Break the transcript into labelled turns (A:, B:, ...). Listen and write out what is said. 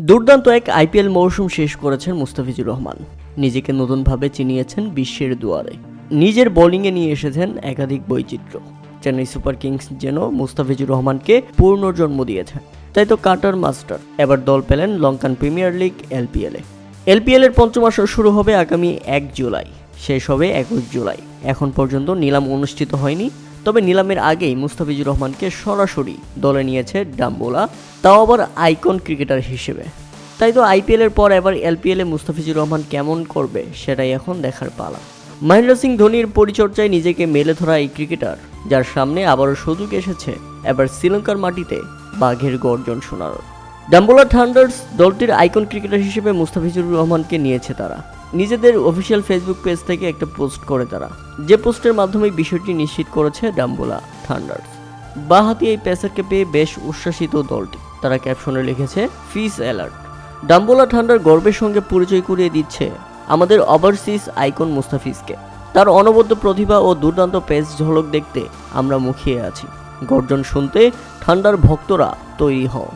A: দুর্দান্ত এক আইপিএল মৌসুম শেষ করেছেন মুস্তাফিজুর রহমান। নিজেকে নতুনভাবে চিনিয়েছেন বিশ্বের দুয়ারে। নিজের বোলিংয়ে নিয়ে এসেছেন একাধিক বৈচিত্র্য। চেন্নাই সুপার কিংস যেন মুস্তাফিজুর রহমানকে পূর্ণ জন্ম দিয়েছে। তাই তো কাটার মাস্টার। এবার দল পেলেন লঙ্কান প্রিমিয়ার লিগ এলপিএলে এলপিএলের পঞ্চম আসর শুরু হবে আগামী এক জুলাই। শেষ হবে একুশ জুলাই। এখন পর্যন্ত নিলাম অনুষ্ঠিত হয়নি তবে নিলামের আগেই মুস্তাফিজুর রহমানকে সরাসরি দলে নিয়েছে ডাম্বোলা, তাও আবার আইকন ক্রিকেটার হিসেবে। তাই তো আইপিএলের পর এবার এলপিএলে মুস্তাফিজুর রহমান কেমন করবে সেটাই এখন দেখার পালা। মহেন্দ্র সিং ধোনির পরিচর্যায় নিজেকে মেলে ধরা এই ক্রিকেটার, যার সামনে আবারও সুযোগ এসেছে এবার শ্রীলঙ্কার মাটিতে বাঘের গর্জন শোনার ডাম্বোলা থান্ডার্স দলটির আইকন ক্রিকেটার হিসেবে মুস্তাফিজুর রহমানকে নিয়েছে তারা। নিজেদের অফিসিয়াল ফেসবুক পেজ থেকে একটা পোস্ট করে তারা, যে পোস্টের মাধ্যমে বিষয়টি নিশ্চিত করেছে ডাম্বোলা থান্ডার্স বাহাতি এই পেসারকে পেয়ে বেশ উচ্ছ্বাসিত দলটি, তারা ক্যাপশনে লিখেছে ফিস অ্যালার্ট ডাম্বোলা ঠান্ডার গর্বের সঙ্গে পরিচয় করিয়ে দিচ্ছে আমাদের ওভারসিজ আইকন মুস্তাফিজকে। তার অনবদ্য প্রতিভা ও দুর্দান্ত পেস ঝলক দেখতে আমরা মুখিয়ে আছি। গর্জন শুনতে ঠান্ডার ভক্তরা তৈরি হও।